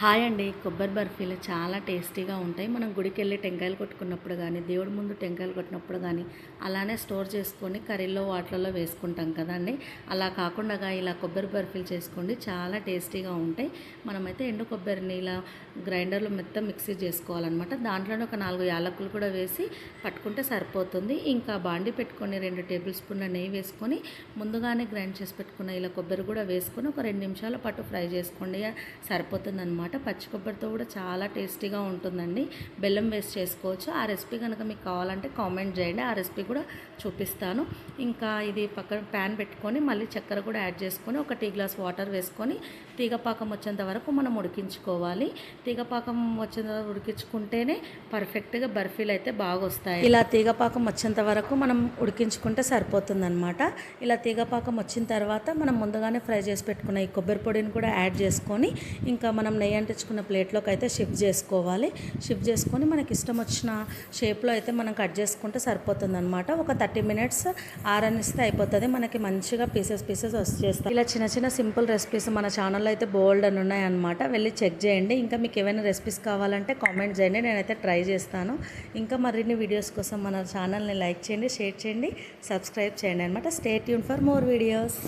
Hi అండి. కొబ్బరి బర్ఫీలు చాలా టేస్టీగా ఉంటాయి. మనం గుడికి వెళ్ళి టెంకాయలు కొట్టుకున్నప్పుడు కానీ దేవుడి ముందు టెంకాయలు కొట్టినప్పుడు కానీ అలానే స్టోర్ చేసుకొని కర్రీలో వాటిలలో వేసుకుంటాం కదండి. అలా కాకుండా ఇలా కొబ్బరి బర్ఫీలు చేసుకోండి. చాలా టేస్టీగా ఉంటాయి. మనమైతే ఎండు కొబ్బరిని ఇలా గ్రైండర్లో మెత్తం మిక్సీ చేసుకోవాలన్నమాట. దాంట్లోనే ఒక నాలుగు యాలకులు కూడా వేసి పట్టుకుంటే సరిపోతుంది. ఇంకా బాండి పెట్టుకొని రెండు టేబుల్ స్పూన్ల నెయ్యి వేసుకొని ముందుగానే గ్రైండ్ చేసి పెట్టుకున్న ఇలా కొబ్బరి కూడా వేసుకొని ఒక రెండు నిమిషాల పాటు ఫ్రై చేసుకోండి. సరిపోతుంది అనమాట. పచ్చి కొబ్బరితో కూడా చాలా టేస్టీగా ఉంటుందండి. బెల్లం వేస్ట్ చేసుకోవచ్చు. ఆ రెసిపీ కనుక మీకు కావాలంటే కామెంట్ చేయండి. ఆ రెసిపీ కూడా చూపిస్తాను. ఇంకా ఇది పక్కన ప్యాన్ పెట్టుకొని మళ్ళీ చక్కెర కూడా యాడ్ చేసుకొని ఒక టీ గ్లాస్ వాటర్ వేసుకొని తీగపాకం వచ్చేంత వరకు మనం ఉడికించుకోవాలి. తీగపాకం వచ్చేంత వరకు ఉడికించుకుంటేనే పర్ఫెక్ట్గా బర్ఫీలు అయితే బాగా వస్తాయి. ఇలా తీగపాకం వచ్చేంత వరకు మనం ఉడికించుకుంటే సరిపోతుందన్నమాట ఇలా తీగపాకం వచ్చిన తర్వాత మనం ముందుగానే ఫ్రై చేసి పెట్టుకున్న ఈ కొబ్బరి పొడిని కూడా యాడ్ చేసుకొని ఇంకా మనం నెయ్యి అంటించుకున్న ప్లేట్లోకి అయితే షిఫ్ట్ చేసుకోవాలి. షిఫ్ట్ చేసుకొని మనకి ఇష్టం వచ్చిన షేప్లో అయితే మనం కట్ చేసుకుంటే సరిపోతుందన్నమాట. ఒక థర్టీ మినిట్స్ ఆరనిస్తే అయిపోతుంది. మనకి మంచిగా పీసెస్ పీసెస్ వచ్చేస్తాయి. ఇలా చిన్న చిన్న సింపుల్ రెసిపీస్ మన ఛానల్లో అయితే బోల్డ్ అని ఉన్నాయన్నమాట. వెళ్ళి చెక్ చేయండి. ఇంకా మీకు ఏమైనా రెసిపీస్ కావాలంటే కామెంట్ చేయండి. నేనైతే ట్రై చేస్తాను. ఇంకా మరిన్ని వీడియోస్ కోసం మన ఛానల్ని లైక్ చేయండి షేర్ చేయండి సబ్స్క్రైబ్ చేయండి అనమాట stay tune for more videos